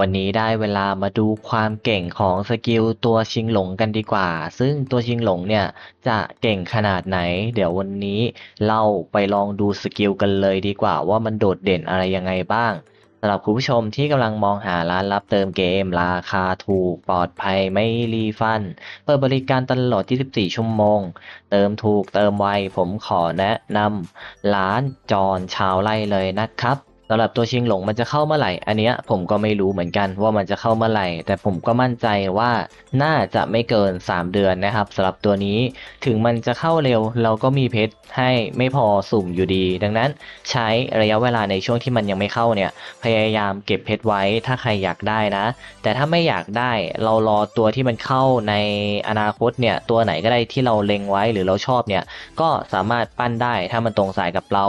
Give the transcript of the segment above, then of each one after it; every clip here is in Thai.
วันนี้ได้เวลามาดูความเก่งของสกิลตัวชิงหลงกันดีกว่า ซึ่งตัวชิงหลงเนี่ยจะเก่งขนาดไหน เดี๋ยววันนี้เราไปลองดูสกิลกันเลยดีกว่า ว่ามันโดดเด่นอะไรยังไงบ้างสำหรับคุณผู้ชมที่กำลังมองหาร้านรับเติมเกม ราคาถูกปลอดภัยไม่รีฟัน เปิดบริการตลอด 24 ชั่วโมง เติมถูกเติมไวผมขอแนะนำร้านจอนชาวไร่เลยนะครับำหรับตัวชิงหลงมันจะเข้าเมื่อไหร่ อันเนี้ยผมก็ไม่รู้เหมือนกันว่ามันจะเข้าเมื่อไหร่ แต่ผมก็มั่นใจว่าน่าจะไม่เกิน 3 เดือนนะครับสำหรับตัวนี้ถึงมันจะเข้าเร็ว เราก็มีเพชรให้ไม่พอสุ่มอยู่ดี ดังนั้นใช้ระยะเวลาในช่วงที่มันยังไม่เข้าเนี่ยพยายามเก็บเพชรไว้ถ้าใครอยากได้นะ แต่ถ้าไม่อยากได้เรารอตัวที่มันเข้าในอนาคตเนี่ยตัวไหนก็ได้ที่เราเล็งไว้หรือเราชอบเนี่ยก็สามารถปั้นได้ถ้ามันตรงสายกับเรา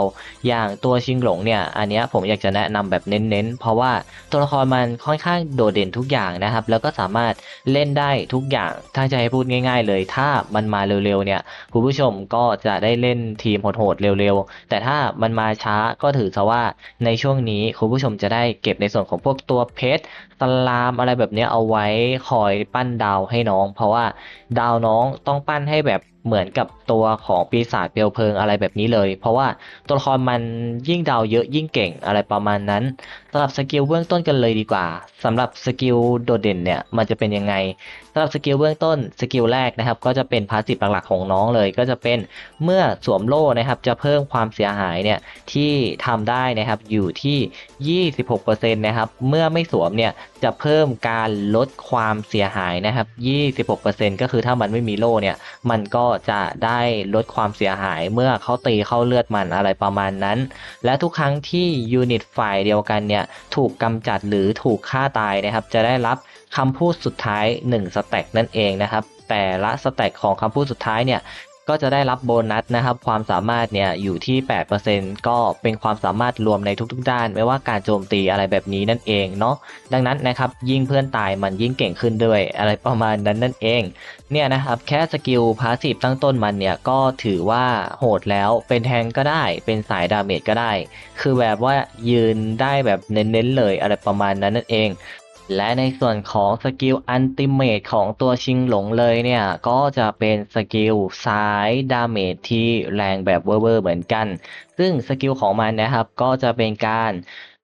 อย่างตัวชิงหลงเนี่ยอันเนี้ยผมอยากจะแนะนำแบบเน้นๆ เพราะว่าตัวละครมันค่อนข้างโดดเด่นทุกอย่างนะครับ แล้วก็สามารถเล่นได้ทุกอย่าง ถ้าจะให้พูดง่าย ๆ เลย ถ้ามันมาเร็วๆเนี่ยคุณผู้ชมก็จะได้เล่นทีมโหดๆเร็วๆ แต่ถ้ามันมาช้าก็ถือซะว่าในช่วงนี้คุณผู้ชมจะได้เก็บในส่วนของพวกตัวเพชรสลามอะไรแบบนี้เอาไว้คอยปั้นดาวให้น้อง เพราะว่าดาวน้องต้องปั้นให้แบบ เหมือนกับตัวของปีศาจเปลวเพลิงอะไรแบบนี้เลย เพราะว่าตัวละครมันยิ่งเดาเยอะยิ่งเก่งอะไรประมาณนั้น สำหรับสกิลเบื้องต้นกันเลยดีกว่าสำหรับสกิลโดดเด่นเนี่ยมันจะเป็นยังไงสำหรับสกิลเบื้องต้นสกิลแรกนะครับ ก็จะเป็นพาสซีฟหลักๆของน้องเลย ก็จะเป็นเมื่อสวมโล่นะครับ จะเพิ่มความเสียหายเนี่ยที่ทำได้นะครับอยู่ที่ 26%นะครับเมื่อไม่สวมเนี่ยจะเพิ่มการลดความเสียหายนะครับ 26%ก็คือถ้ามันไม่มีโล่เนี่ยมันก็จะได้ลดความเสียหาย เมื่อเขาตีเข้าเลือดมันอะไรประมาณนั้น และทุกครั้งที่ยูนิตฝ่ายเดียวกันเนี่ยถูกกำจัดหรือถูกฆ่าตายนะครับ จะได้รับคำพูดสุดท้าย 1 สแต็กนั่นเองนะครับ แต่ละสแต็กของคำพูดสุดท้ายเนี่ย ก็จะได้รับโบนัสนะครับ ความสามารถเนี่ยอยู่ที่ 8%ก็เป็นความสามารถรวมในทุกๆ ด้าน ไม่ว่าการโจมตีอะไรแบบนี้นั่นเองเนาะดังนั้นนะครับยิ่งเพื่อนตายมันยิ่งเก่งขึ้นด้วย อะไรประมาณนั้นนั่นเองเนี่ยนะครับแค่สกิลพาสซีฟตั้งต้นมันเนี่ยก็ถือว่าโหดแล้วเป็นแทงก็ได้ เป็นสายดาเมจก็ได้ คือแบบว่ายืนได้แบบเน้นๆเลยอะไรประมาณนั้นนั่นเอง และในส่วนของสกิลอันติเมตของตัวชิงหลงเลยเนี่ย ก็จะเป็นสกิลสายดาเมจที่แรงแบบเวอร์เบอร์เหมือนกัน ซึ่งสกิลของมันนะครับก็จะเป็นการ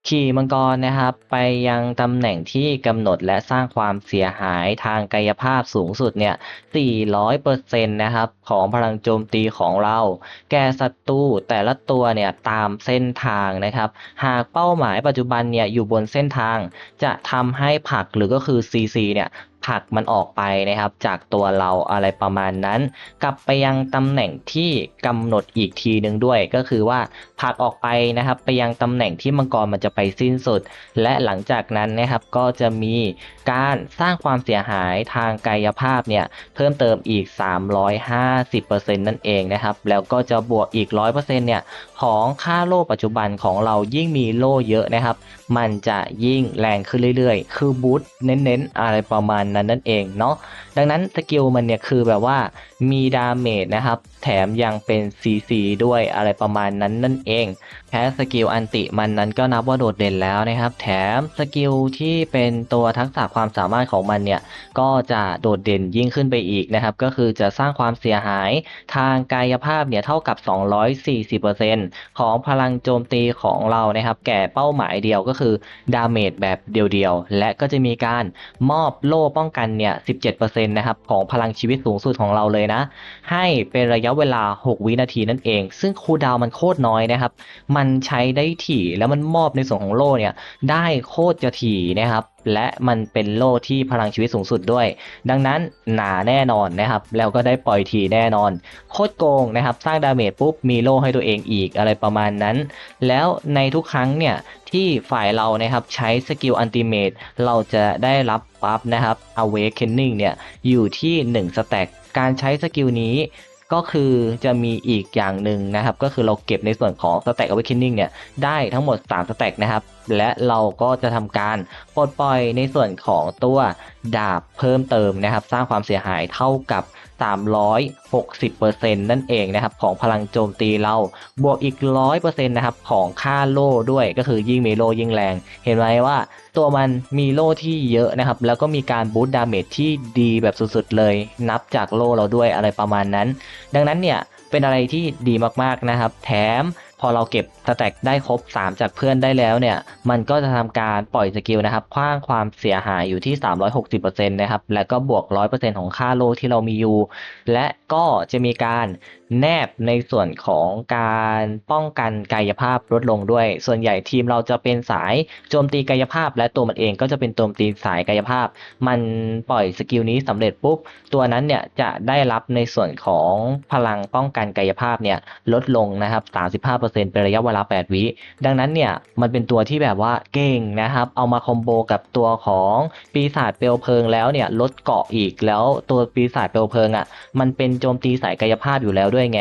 ขี่มังกรนะครับ ไปยังตำแหน่งที่กำหนดและสร้างความเสียหายทางกายภาพสูงสุดเนี่ย 400%นะครับ ของพลังโจมตีของเรา แก่ศัตรูแต่ละตัวเนี่ยตามเส้นทางนะครับ หากเป้าหมายปัจจุบันเนี่ยอยู่บนเส้นทาง จะทำให้ผลักหรือก็คือ CC เนี่ย ผักมันออกไปนะครับ จากตัวเราอะไรประมาณนั้น กลับไปยังตำแหน่งที่กำหนดอีกทีหนึ่งด้วย ก็คือว่าผักออกไปนะครับ ไปยังตำแหน่งที่มังกรมันจะไปสิ้นสุด และหลังจากนั้นนะครับก็จะมีการสร้างความเสียหายทางกายภาพเนี่ยเพิ่มเติมอีก 350%นั่นเองนะครับ แล้วก็จะบวกอีก 100%เนี่ยของค่าโล่ปัจจุบันของเรายิ่งมีโล่เยอะนะครับ มันจะยิ่งแรงขึ้นเรื่อยๆ คือบูสต์เน้นๆ อะไรประมาณนั้นนั่นเองเนาะดังนั้นสกิลมันเนี่ยคือแบบว่า มีดาเมจนะครับ แถมยังเป็น CC ด้วยอะไรประมาณนั้นนั่นเองแค่สกิลอันติมันนั้นก็นับว่าโดดเด่นแล้วนะครับ แถมสกิลที่เป็นตัวทักษะความสามารถของมันเนี่ย ก็จะโดดเด่นยิ่งขึ้นไปอีกนะครับ ก็คือจะสร้างความเสียหายทางกายภาพเนี่ยเท่ากับ 240%ของพลังโจมตีของเรานะครับ แก่เป้าหมายเดียวก็คือดาเมจแบบเดียวๆ และก็จะมีการมอบโล่ป้องกันเนี่ย 17%นะครับของพลังชีวิตสูงสุดของเราเลยนะ ให้เป็นระยะเวลา 6 วินาทีนั่นเอง ซึ่งคูลดาวมันโคตรน้อยนะครับ มันใช้ได้ถี่แล้วมันมอบในส่วนของโล่เนี่ยได้โคตรจะถี่นะครับ และมันเป็นโล่ที่พลังชีวิตสูงสุดด้วย ดังนั้นหนาแน่นอนนะครับ แล้วก็ได้ปล่อยทีแน่นอน โคตรโกงนะครับ สร้างดาเมจปุ๊บมีโล่ให้ตัวเองอีกอะไรประมาณนั้น แล้วในทุกครั้งเนี่ยที่ฝ่ายเรานะครับใช้สกิลอันติเมตเราจะได้รับบัฟนะครับ Awakening เนี่ยอยู่ที่1สแต็กการใช้สกิลนี้ก็คือจะมีอีกอย่างหนึ่งนะครับ ก็คือเราเก็บในส่วนของ Stack Awakening เนี่ยได้ทั้งหมด3สแต็กนะครับ และเราก็จะทำการปลดปล่อยในส่วนของตัวดาบเพิ่มเติมนะครับ สร้างความเสียหายเท่ากับ 360%นั่นเองนะครับ ของพลังโจมตีเราบวกอีก 100%นะครับของค่าโล่ด้วยก็คือยิ่งมีโล่ยิ่งแรง เห็นไหมว่าตัวมันมีโล่ที่เยอะนะครับ แล้วก็มีการบูสต์ดาเมจที่ดีแบบสุดๆเลย นับจากโล่เราด้วยอะไรประมาณนั้น ดังนั้นเนี่ยเป็นอะไรที่ดีมากๆนะครับ แถม พอเราเก็บสแต็กได้ครบ 3 จากเพื่อนได้แล้วเนี่ย มันก็จะทำการปล่อยสกิลนะครับคว้างความเสียหายอยู่ที่ 360%นะครับ และก็บวก 100%ของค่าโลที่เรามีอยู่ และก็จะมีการ แนบในส่วนของการป้องกันกายภาพลดลงด้วย ส่วนใหญ่ทีมเราจะเป็นสายโจมตีกายภาพ และตัวมันเองก็จะเป็นโจมตีสายกายภาพ มันปล่อยสกิลนี้สำเร็จปุ๊บ ตัวนั้นเนี่ยจะได้รับในส่วนของพลังป้องกันกายภาพเนี่ยลดลงนะครับ 35%เป็นระยะเวลา 8 วิ ดังนั้นเนี่ยมันเป็นตัวที่แบบว่าเก่งนะครับ เอามาคอมโบกับตัวของปีศาจเปลวเพลิงแล้วเนี่ยลดเกาะอีกแล้วตัวปีศาจเปลวเพลิงอะมันเป็นโจมตีสายกายภาพอยู่แล้วด้วยไง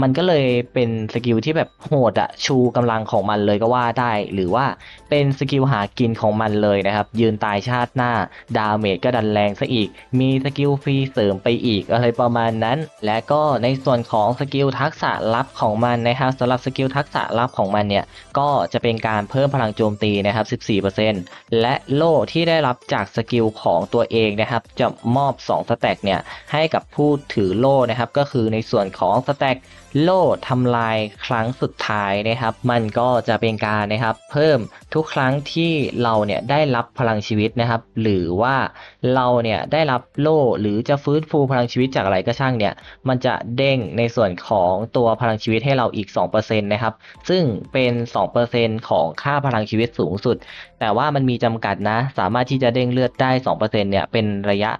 มันก็เลยเป็นสกิลที่แบบโหดอะชูกำลังของมันเลยก็ว่าได้ หรือว่าเป็นสกิลหากินของมันเลยนะครับ ยืนตายชาติหน้า ดาเมจก็ดันแรงซะอีก มีสกิลฟรีเสริมไปอีกอะไรประมาณนั้น และก็ในส่วนของสกิลทักษะลับของมันนะครับสำหรับสกิลทักษะลับของมันเนี่ย ก็จะเป็นการเพิ่มพลังโจมตีนะครับ 14%และโล่ที่ได้รับจากสกิลของตัวเองนะครับ จะมอบ 2 สแต็กเนี่ยให้กับผู้ถือโล่นะครับ ก็คือในส่วนของสแต็ก โล่ทำลายครั้งสุดท้ายนะครับ มันก็จะเป็นการนะครับ เพิ่มทุกครั้งที่เราเนี่ยได้รับพลังชีวิตนะครับ หรือว่าเราเนี่ยได้รับโล่หรือจะฟื้นฟูพลังชีวิตจากอะไรก็ช่างเนี่ย มันจะเด้งในส่วนของตัวพลังชีวิตให้เราอีก 2%นะครับ ซึ่งเป็น 2%ของค่าพลังชีวิตสูงสุด แต่ว่ามันมีจำกัดนะ สามารถที่จะเด้งเลือดได้ 2%เนี่ย เป็นระยะ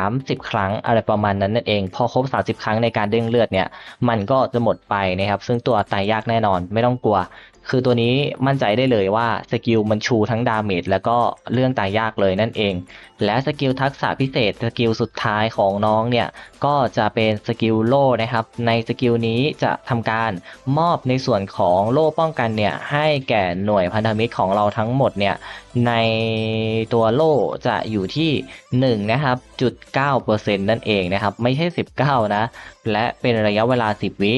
30 ครั้งอะไรประมาณนั้นนั่นเอง พอครบ 30 ครั้งในการเด้งเลือดเนี่ย มันก็จะหมดไปนะครับ ซึ่งตัวตายยากแน่นอนไม่ต้องกลัว คือตัวนี้มั่นใจได้เลยว่าสกิลมันชูทั้งดาเมจแล้วก็เรื่องตายยากเลยนั่นเอง และสกิลทักษะพิเศษสกิลสุดท้ายของน้องเนี่ย ก็จะเป็นสกิลโล่นะครับ ในสกิลนี้จะทำการมอบในส่วนของโล่ป้องกันเนี่ย ให้แก่หน่วยพันธมิตรของเราทั้งหมดเนี่ย ในตัวโล่จะอยู่ที่1นะครับจุด9%นั่นเองนะครับ ไม่ใช่ 19 นะ และเป็นระยะเวลา 10 วิ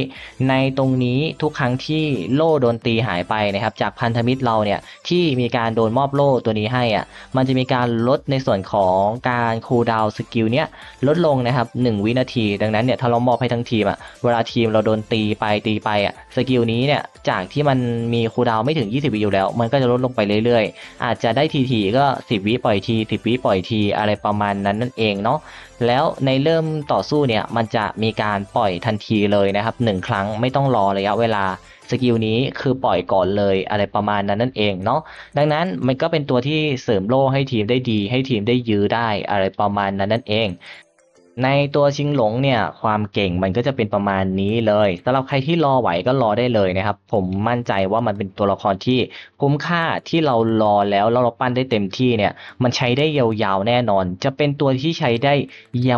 ในตรงนี้ทุกครั้งที่โล่โดนตีหายไปนะครับจากพันธมิตรเราเนี่ยที่มีการโดนมอบโล่ตัวนี้ให้อะมันจะมีการลดในส่วนของการคูลดาวน์สกิลเนี้ยลดลงนะครับ 1 วินาที ดังนั้นเนี่ยถ้าเรามอบให้ทั้งทีมอะเวลาทีมเราโดนตีไปตีไปอะสกิลนี้เนี่ยจากที่มันมีคูลดาวน์ไม่ถึง 20 วิอยู่แล้ว มันก็จะลดลงไปเรื่อยๆ อาจจะได้ทีทีๆก็ 10 วิปล่อยที 10 วิปล่อยทีอะไรประมาณนั้นนั่นเองเนาะแล้วในเริ่มต่อสู้เนี่ยมันจะมีการปล่อยทันทีเลยนะครับหนึ่งครั้งไม่ต้องรอระยะเวลา สกิลนี้คือปล่อยก่อนเลยอะไรประมาณนั้นนั่นเองเนาะดังนั้นมันก็เป็นตัวที่เสริมโล่ให้ทีมได้ดี ให้ทีมได้ยื้อได้อะไรประมาณนั้นนั่นเอง ในตัวชิงหลงเนี่ยความเก่งมันก็จะเป็นประมาณนี้เลยสำหรับใครที่รอไหวก็รอได้เลยนะครับ ผมมั่นใจว่ามันเป็นตัวละครที่คุ้มค่าที่เรารอแล้วแล้วเราปั้นได้เต็มที่เนี่ย มันใช้ได้ยาวๆแน่นอน จะเป็นตัวที่ใช้ได้ย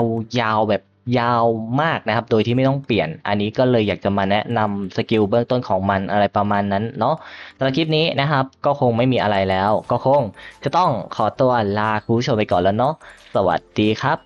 าวๆแบบ ยาวมากนะครับ โดยที่ไม่ต้องเปลี่ยน อันนี้ก็เลยอยากจะมาแนะนำสกิลเบื้องต้นของมันอะไรประมาณนั้นเนาะสำหรับคลิปนี้นะครับ ก็คงไม่มีอะไรแล้ว ก็คงจะต้องขอตัวลาคุณผู้ชมไปก่อนแล้วเนาะสวัสดีครับ